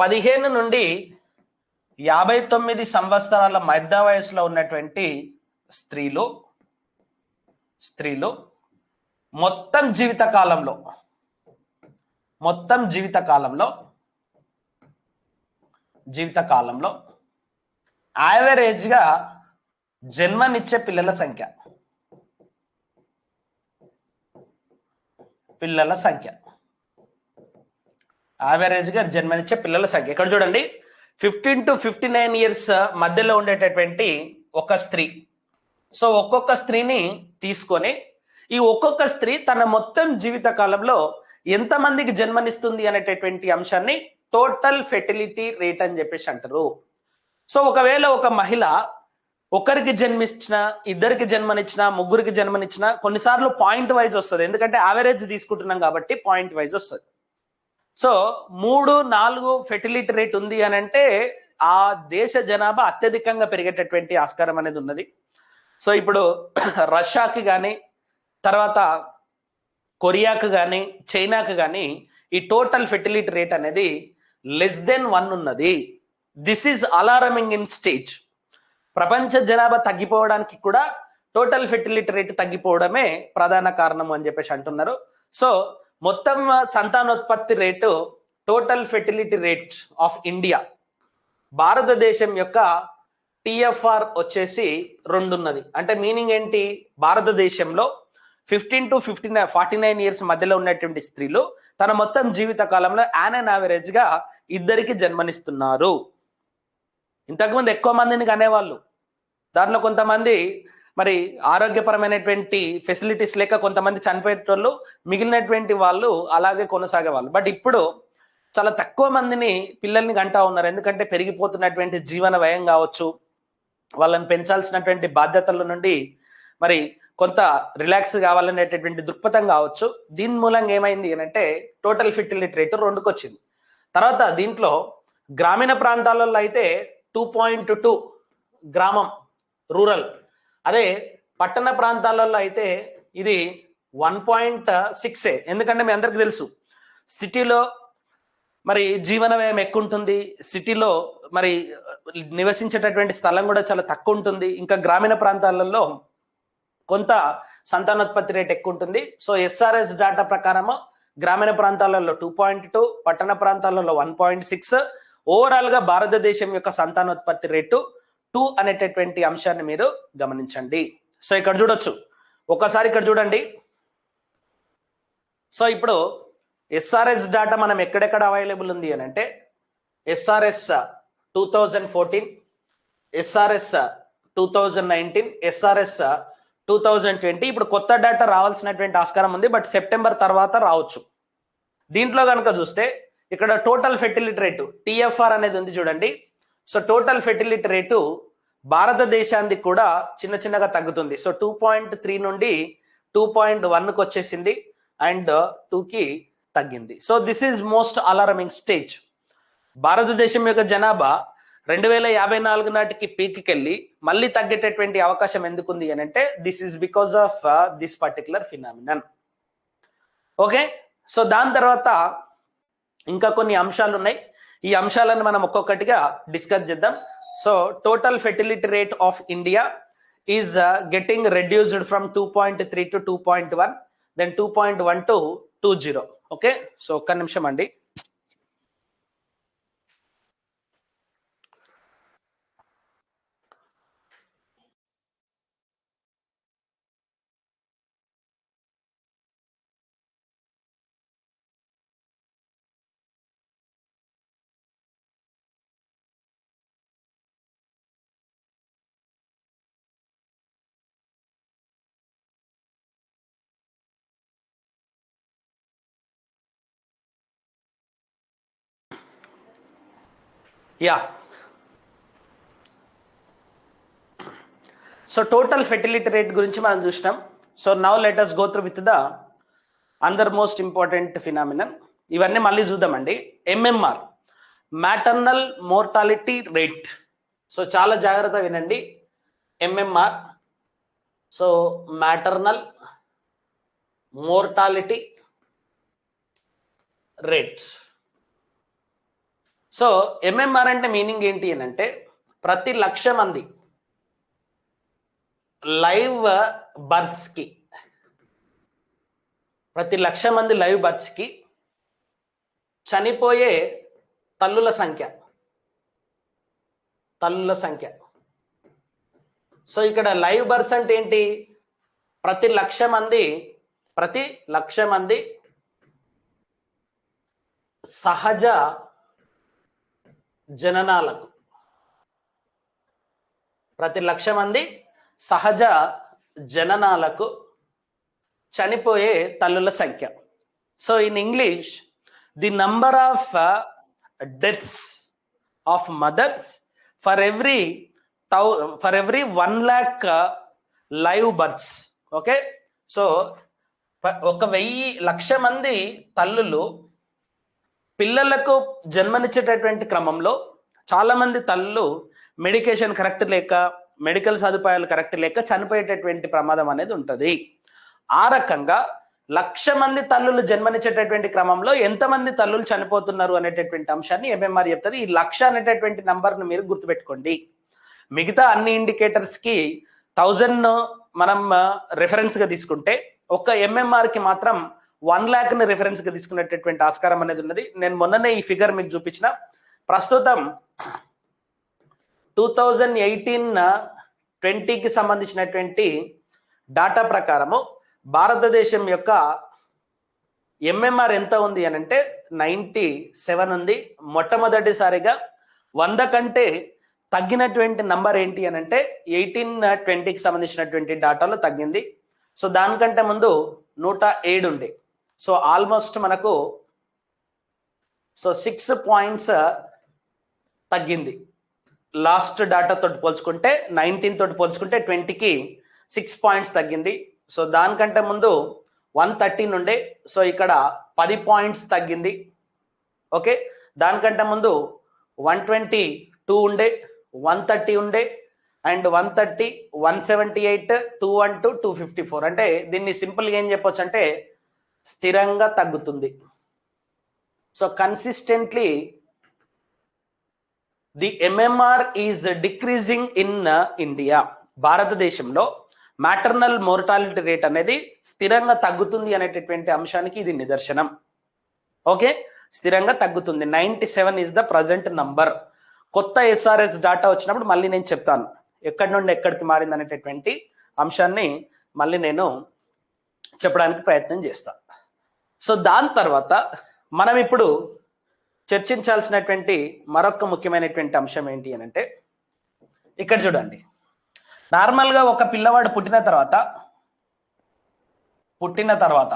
పదిహేను నుండి యాభై తొమ్మిది సంవత్సరాల మధ్య వయసులో ఉన్నటువంటి స్త్రీలు స్త్రీలు మొత్తం జీవిత కాలంలో మొత్తం జీవిత కాలంలో జీవిత కాలంలో యావరేజ్గా జన్మనిచ్చే పిల్లల సంఖ్య. పిల్లల సంఖ్య. యావరేజ్గా జన్మనిచ్చే పిల్లల సంఖ్య. ఇక్కడ చూడండి fifteen to fifty nine years మధ్యలో ఉండేటటువంటి ఒక స్త్రీ. సో ఒక్కొక్క స్త్రీని తీసుకొని ఈ ఒక్కొక్క స్త్రీ తన మొత్తం జీవిత కాలంలో ఎంతమందికి జన్మనిస్తుంది అనేటటువంటి అంశాన్ని టోటల్ ఫెర్టిలిటీ రేట్ అని చెప్పేసి అంటారు. సో ఒకవేళ ఒక మహిళ ఒకరికి జన్మించిన ఇద్దరికి జన్మనిచ్చిన ముగ్గురికి జన్మనిచ్చిన కొన్నిసార్లు పాయింట్ వైజ్ వస్తుంది. ఎందుకంటే యావరేజ్ తీసుకుంటున్నాం కాబట్టి పాయింట్ వైజ్ వస్తుంది. సో మూడు నాలుగు ఫెర్టిలిటీ రేట్ ఉంది అని అంటే ఆ దేశ జనాభా అత్యధికంగా పెరిగేటటువంటి ఆస్కారం అనేది ఉన్నది. సో ఇప్పుడు రష్యాకి కానీ తర్వాత కొరియాకు కానీ చైనాకు కానీ ఈ టోటల్ ఫెర్టిలిటీ రేట్ అనేది లెస్ దెన్ వన్ ఉన్నది. This is alarming in stage. ప్రపంచ జనాభా తగ్గిపోవడానికి కూడా టోటల్ ఫెర్టిలిటీ రేట్ తగ్గిపోవడమే ప్రధాన కారణం అని చెప్పేసి అంటున్నారు. సో మొత్తం సంతానోత్పత్తి rate total fertility rate of India భారతదేశం యొక్క టిఎఫ్ఆర్ వచ్చేసి రెండు ఉన్నది అంటే మీనింగ్ ఏంటి? భారతదేశంలో fifteen to fifty nine forty nine years మధ్యలో ఉన్నటువంటి స్త్రీలు తన మొత్తం జీవిత కాలంలో యాన్ అండ్ యావరేజ్గా ఇద్దరికి జన్మనిస్తున్నారు. ఇంతకుముందు ఎక్కువ మందిని కనేవాళ్ళు. దాంట్లో కొంతమంది మరి ఆరోగ్యపరమైనటువంటి ఫెసిలిటీస్ లేక కొంతమంది చనిపోయేటోళ్ళు మిగిలినటువంటి వాళ్ళు అలాగే కొనసాగేవాళ్ళు. బట్ ఇప్పుడు చాలా తక్కువ మందిని పిల్లల్ని కంటా ఉన్నారు. ఎందుకంటే పెరిగిపోతున్నటువంటి జీవన వ్యయం కావచ్చు వాళ్ళని పెంచాల్సినటువంటి బాధ్యతల నుండి మరి కొంత రిలాక్స్ కావాలనేటటువంటి దృక్పథం కావచ్చు. దీని మూలంగా ఏమైంది అంటే టోటల్ ఫిర్టిలిటీ రేటు రెండుకు వచ్చింది తర్వాత దీంట్లో గ్రామీణ ప్రాంతాలలో అయితే టూ పాయింట్ టూ గ్రామం రూరల్ అదే పట్టణ ప్రాంతాలలో అయితే ఇది వన్ పాయింట్ సిక్స్ ఎందుకంటే మీ అందరికీ తెలుసు సిటీలో మరి జీవన వ్యయం ఎక్కువ ఉంటుంది సిటీలో మరి నివసించేటటువంటి స్థలం కూడా చాలా తక్కువ ఉంటుంది ఇంకా గ్రామీణ ప్రాంతాలలో కొంత సంతానోత్పత్తి రేట్ ఎక్కువ ఉంటుంది సో ఎస్ఆర్ఎస్ డేటా ప్రకారము గ్రామీణ ప్రాంతాలలో టూ పాయింట్ టూ పట్టణ ప్రాంతాలలో వన్ పాయింట్ సిక్స్ ఓవరాల్గా భారతదేశం యొక్క సంతానోత్పత్తి రేటు టూ అనేటటువంటి అంశాన్ని మీరు గమనించండి. సో ఇక్కడ చూడొచ్చు. ఒకసారి ఇక్కడ చూడండి. సో ఇప్పుడు ఎస్ఆర్ఎస్ డేటా మనం ఎక్కడెక్కడ అవైలబుల్ ఉంది అని అంటే SRS two thousand fourteen SRS two thousand nineteen SRS two thousand twenty ఇప్పుడు కొత్త డేటా రావాల్సినటువంటి ఆస్కారం ఉంది బట్ సెప్టెంబర్ తర్వాత రావచ్చు. దీంట్లో కనుక చూస్తే ఇక్కడ టోటల్ ఫెర్టిలిటీ రేటు టిఎఫ్ఆర్ అనేది ఉంది చూడండి. సో టోటల్ ఫెర్టిలిటీ రేటు భారతదేశానికి కూడా చిన్న చిన్నగా తగ్గుతుంది. సో టూ పాయింట్ త్రీ నుండి టూ పాయింట్ వన్కి వచ్చేసింది అండ్ టూకి తగ్గింది. So this is most alarming stage భారతదేశం యొక్క జనాభా రెండు వేల యాభై నాలుగు నాటికి పీక్కి వెళ్ళి మళ్ళీ తగ్గేటటువంటి అవకాశం ఎందుకుంది అని అంటే this is because of this particular phenomenon okay so దాని తర్వాత ఇంకా కొన్ని అంశాలు ఉన్నాయి ఈ అంశాలను మనం ఒక్కొక్కటిగా డిస్కస్ చేద్దాం. So total fertility rate of India is getting reduced from two point three to two point one then two point one to two zero okay so ఒక్క నిమిషం అండి. Yeah so total fertility rate గురించి మనం చూసినాం. So now let us go through go through with the other most important phenomenon ఇవన్నీ మళ్ళీ చూద్దామండి. MMR maternal mortality rate so చాలా జాగ్రత్త వినండి. MMR so maternal mortality rates so MMR అంటే మీనింగ్ ఏంటి అని అంటే ప్రతి లక్ష మంది లైవ్ బర్త్స్కి ప్రతి లక్ష మంది లైవ్ బర్త్స్కి చనిపోయే తల్లుల సంఖ్య తల్లుల సంఖ్య. సో ఇక్కడ లైవ్ బర్త్స్ అంటే ఏంటి? ప్రతి లక్ష మంది ప్రతి లక్ష మంది సహజ జననాలకు. ప్రతి లక్ష మంది సహజ జననాలకు చనిపోయే తల్లుల సంఖ్య. So in English the number of deaths of mothers for every thou for every one lakh live births okay so ఒక వెయ్యి లక్ష మంది తల్లులు పిల్లలకు జన్మనిచ్చేటటువంటి క్రమంలో చాలా మంది తల్లులు మెడికేషన్ కరెక్ట్ లేక మెడికల్ సదుపాయాలు కరెక్ట్ లేక చనిపోయేటటువంటి ప్రమాదం అనేది ఉంటుంది. ఆ రకంగా లక్ష మంది తల్లులు జన్మనిచ్చేటటువంటి క్రమంలో ఎంతమంది తల్లులు చనిపోతున్నారు అనేటటువంటి అంశాన్ని ఎంఎంఆర్ చెప్తుంది. ఈ లక్ష అనేటటువంటి నంబర్ను మీరు గుర్తుపెట్టుకోండి. మిగతా అన్ని ఇండికేటర్స్కి థౌజండ్ మనం రెఫరెన్స్గా తీసుకుంటే ఒక ఎంఎంఆర్కి మాత్రం వన్ ల్యాక్ని గా తీసుకునేటటువంటి ఆస్కారం అనేది ఉన్నది. నేను మొన్ననే ఈ ఫిగర్ మీకు చూపించిన. ప్రస్తుతం టూ థౌజండ్ ఎయిటీన్ ట్వంటీకి సంబంధించినటువంటి డాటా ప్రకారము భారతదేశం యొక్క ఎంఎంఆర్ ఎంత ఉంది అని అంటే నైంటీ సెవెన్ ఉంది. మొట్టమొదటిసారిగా వంద కంటే తగ్గినటువంటి నంబర్ ఏంటి అని అంటే ఎయిటీన్ ట్వంటీకి సంబంధించినటువంటి డాటాలో తగ్గింది. సో దానికంటే ముందు నూట ఏడు ఉండే సో ఆల్మోస్ట్ మనకు సో సిక్స్ పాయింట్స్ తగ్గింది. లాస్ట్ డాటా తోటి పోల్చుకుంటే నైన్టీన్ తోటి పోల్చుకుంటే ట్వంటీకి సిక్స్ పాయింట్స్ తగ్గింది. సో దానికంటే ముందు వన్ థర్టీన్ ఉండే సో ఇక్కడ పది పాయింట్స్ తగ్గింది. ఓకే దానికంటే ముందు వన్ ట్వంటీ టూ ఉండే వన్ థర్టీ ఉండే and one thirty one seventy eight two one two two fifty four అంటే దీన్ని సింపుల్గా ఏం చెప్పొచ్చు అంటే స్థిరంగా తగ్గుతుంది. So consistently the MMR is decreasing in India భారతదేశంలో మ్యాటర్నల్ మోర్టాలిటీ రేట్ అనేది స్థిరంగా తగ్గుతుంది అనేటటువంటి అంశానికి ఇది నిదర్శనం. ఓకే స్థిరంగా తగ్గుతుంది. Ninety seven is the present number కొత్త ఎస్ఆర్ఎస్ డాటా వచ్చినప్పుడు మళ్ళీ నేను చెప్తాను. ఎక్కడి నుండి ఎక్కడికి మారింది అనేటటువంటి అంశాన్ని మళ్ళీ నేను చెప్పడానికి ప్రయత్నం చేస్తాను సో దాని తర్వాత మనం ఇప్పుడు చర్చించాల్సినటువంటి మరొక ముఖ్యమైనటువంటి అంశం ఏంటి అని అంటే ఇక్కడ చూడండి. నార్మల్గా ఒక పిల్లవాడు పుట్టిన తర్వాత పుట్టిన తర్వాత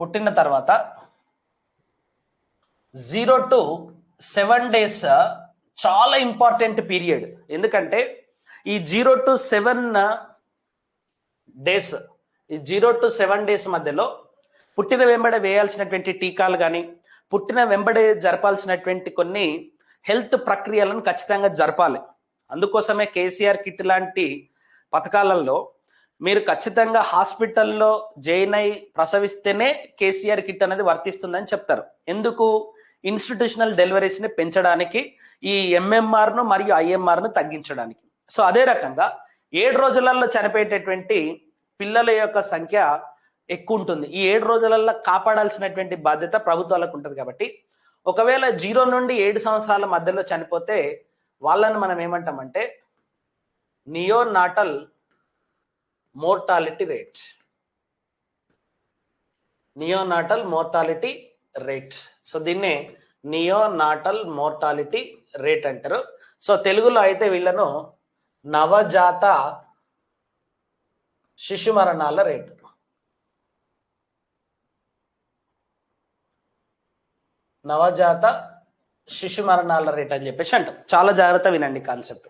పుట్టిన తర్వాత జీరో టు సెవెన్ డేస్ చాలా ఇంపార్టెంట్ పీరియడ్. ఎందుకంటే ఈ జీరో టు సెవెన్ డేస్ ఈ జీరో టు సెవెన్ డేస్ మధ్యలో పుట్టిన వెంబడి వేయాల్సినటువంటి టీకాలు కానీ పుట్టిన వెంబడే జరపాల్సినటువంటి కొన్ని హెల్త్ ప్రక్రియలను ఖచ్చితంగా జరపాలి. అందుకోసమే కేసీఆర్ కిట్ లాంటి పథకాలలో మీరు ఖచ్చితంగా హాస్పిటల్లో జాయిన్ అయి ప్రసవిస్తేనే కేసీఆర్ కిట్ అనేది వర్తిస్తుందని చెప్తారు. ఎందుకు? ఇన్స్టిట్యూషనల్ డెలివరీస్ని పెంచడానికి ఈ ఎంఎంఆర్ను మరియు ఐఎంఆర్ను తగ్గించడానికి. సో అదే రకంగా ఏడు రోజులలో చనిపోయేటటువంటి పిల్లల యొక్క సంఖ్య ఎక్కువ ఉంటుంది ఈ ఏడు రోజులలో కాపాడాల్సినటువంటి బాధ్యత ప్రభుత్వాలకు ఉంటుంది కాబట్టి ఒకవేళ జీరో నుండి ఏడు సంవత్సరాల మధ్యలో చనిపోతే వాళ్ళని మనం ఏమంటామంటే neonatal mortality rate. Neonatal mortality rate. So దీన్నే నియోనాటల్ మోర్టాలిటీ రేట్ అంటారు. సో తెలుగులో అయితే వీళ్ళను నవజాత శిశు మరణాల రేటు. నవజాత శిశు మరణాల రేట్ అని చెప్పేసి అంటాం. చాలా జాగ్రత్త వినండి కాన్సెప్ట్.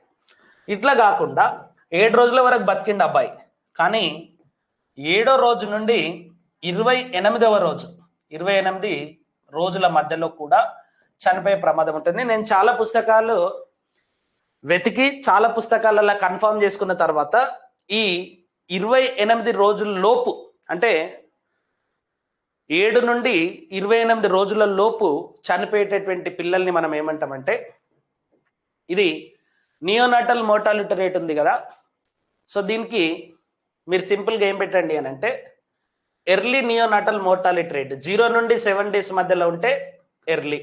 ఇట్లా కాకుండా ఏడు రోజుల వరకు బతికిండు అబ్బాయి. కానీ ఏడో రోజు నుండి ఇరవై ఎనిమిదవ రోజు ఇరవై ఎనిమిది రోజుల మధ్యలో కూడా చనిపోయే ప్రమాదం ఉంటుంది. నేను చాలా పుస్తకాలు వెతికి చాలా పుస్తకాలలో కన్ఫర్మ్ చేసుకున్న తర్వాత ఈ ఇరవై ఎనిమిది రోజుల లోపు అంటే ఏడు నుండి ఇరవై ఎనిమిది రోజుల లోపు చనిపోయేటటువంటి పిల్లల్ని మనం ఏమంటామంటే ఇది నియోనాటల్ మోర్టాలిటీ రేట్ ఉంది కదా. సో దీనికి మీరు సింపుల్గా ఏం పెట్టండి అని అంటే early neonatal mortality rate zero నుండి సెవెన్ డేస్ మధ్యలో ఉంటే early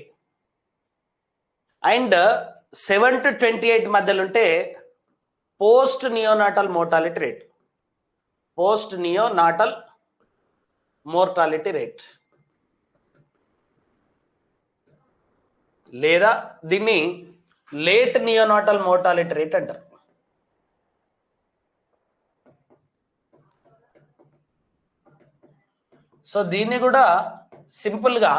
and seven to twenty eight మధ్యలో ఉంటే post neonatal mortality rate post neonatal mortality rate లేదా దీన్ని లేట్ నియోనాటల్ మోర్టాలిటీ రేట్ అంటారు. సో దీన్ని కూడా సింపుల్గా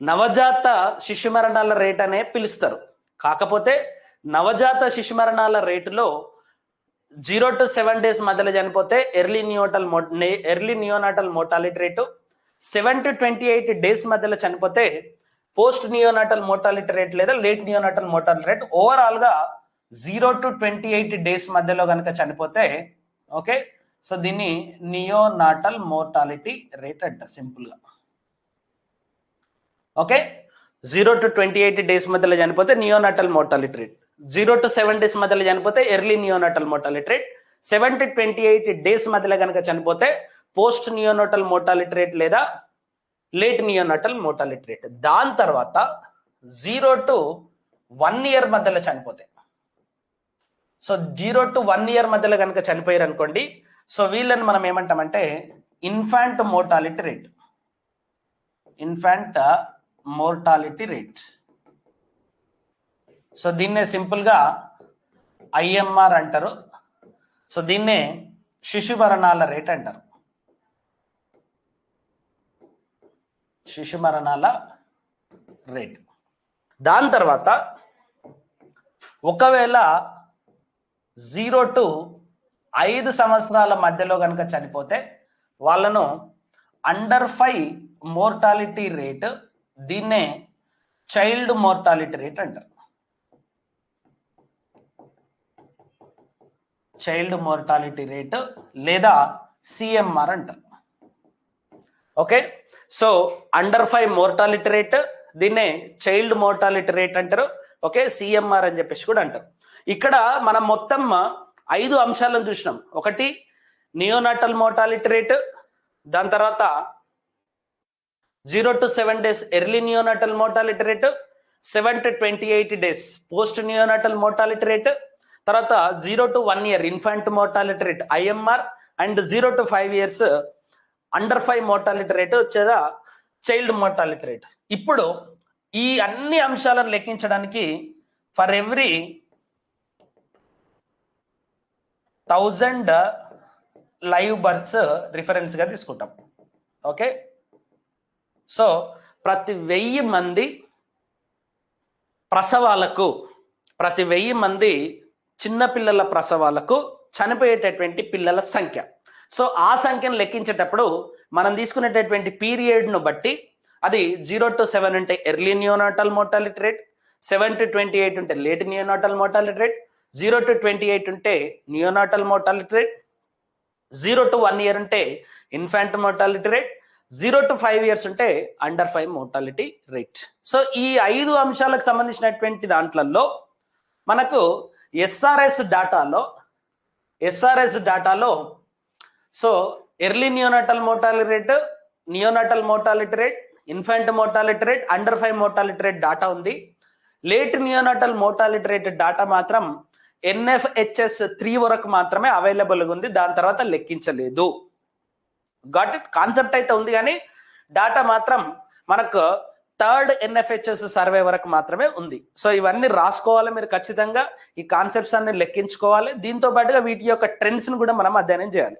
నవజాత శిశు మరణాల రేట్ అనే పిలుస్తారు. కాకపోతే నవజాత శిశు మరణాల రేటులో జీరో టు సెవెన్ డేస్ మధ్యలో చనిపోతే ఎర్లీ నియోటల్ మో early neonatal mortality rate seven to twenty eight days మధ్యలో చనిపోతే పోస్ట్ నియోనాటల్ మోర్టాలిటీ రేట్ లేదా లేట్ నియోనాటల్ మోర్టాలిటీ రేట్ ఓవరాల్గా zero to twenty eight days మధ్యలో కనుక చనిపోతే ఓకే? సో దీన్ని నియోనాటల్ మోర్టాలిటీ రేట్ అంట సింపుల్గా okay? Zero to twenty eight days మధ్యలో చనిపోతే neonatal mortality rate zero to seven days మధ్యలో చనిపోతే early neonatal mortality rate. Seven to twenty eight days మధ్యలో కనుక చనిపోతే పోస్ట్ నియోనోటల్ మోటాలిటీ రేట్ లేదా లేట్ నియోనటల్ మోటాలిటీ రేట్. దాని తర్వాత జీరో టు వన్ ఇయర్ మధ్యలో చనిపోతే. So zero to one year మధ్యలో కనుక చనిపోయారు అనుకోండి సో వీళ్ళని మనం ఏమంటామంటే infant mortality rate. Infant mortality rate. So దీన్నే సింపుల్గా ఐఎంఆర్ అంటారు. సో దీన్నే శిశు మరణాల రేట్ అంటారు. శిశు మరణాల రేట్. దాని తర్వాత ఒకవేళ జీరో టు ఐదు సంవత్సరాల మధ్యలో కనుక చనిపోతే వాళ్ళను అండర్ ఫైవ్ మోర్టాలిటీ రేట్ దీన్నే చైల్డ్ మోర్టాలిటీ రేట్ అంటారు. చైల్డ్ మోర్టాలిటీ రేట్ లేదా సిఎంఆర్ అంటారు. Okay? So under five mortality rate దీన్నే చైల్డ్ మోర్టాలిటీ రేట్ అంటారు. ఓకే? సిఎంఆర్ అని చెప్పేసి కూడా అంటారు. ఇక్కడ మనం మొత్తం ఐదు అంశాలను చూసినాం. ఒకటి నియోనాటల్ మోర్టాలిటీ రేట్ దాని తర్వాత zero to seven days early neonatal mortality rate seven to twenty eight days post neonatal mortality rate తర్వాత zero to one year infant mortality rate IMR and zero to five years under five mortality rate వచ్చేదా child mortality rate ఇప్పుడు ఈ అన్ని అంశాలను లెక్కించడానికి for every thousand live births రిఫరెన్స్గా తీసుకుంటాం. Okay? So ప్రతి వెయ్యి మంది ప్రసవాలకు ప్రతి వెయ్యి మంది చిన్నపిల్లల ప్రసవాలకు చనిపోయేటటువంటి పిల్లల సంఖ్య. సో ఆ సంఖ్యను లెక్కించేటప్పుడు మనం తీసుకునేటటువంటి పీరియడ్ను బట్టి అది జీరో టు సెవెన్ ఉంటే early neonatal mortality rate seven to twenty eight ఉంటే late neonatal mortality rate zero to twenty eight ఉంటే neonatal mortality rate zero to one year ఉంటే infant mortality rate zero to five years ఉంటే under five mortality rate. So ఈ ఐదు అంశాలకు సంబంధించినటువంటి దాంట్లలో మనకు ఎస్ఆర్ఎస్ డాటాలో SRS డాటాలో so early neonatal mortality rate neonatal mortality rate infant mortality rate under five mortality rate data ఉంది. Late neonatal mortality rate data మాత్రం ఎన్ఎఫ్హెచ్ఎస్ త్రీ వరకు మాత్రమే అవైలబుల్గా ఉంది. దాని తర్వాత లెక్కించలేదు. గాట్ ఇట్ కాన్సెప్ట్ అయితే ఉంది కానీ డాటా మాత్రం మనకు థర్డ్ ఎన్ఎఫ్హెచ్ఎస్ సర్వే వరకు మాత్రమే ఉంది. సో ఇవన్నీ రాసుకోవాలి మీరు ఖచ్చితంగా. ఈ కాన్సెప్ట్స్ అన్ని లెక్కించుకోవాలి. దీంతో పాటుగా వీటి యొక్క ట్రెండ్స్ను కూడా మనం అధ్యయనం చేయాలి.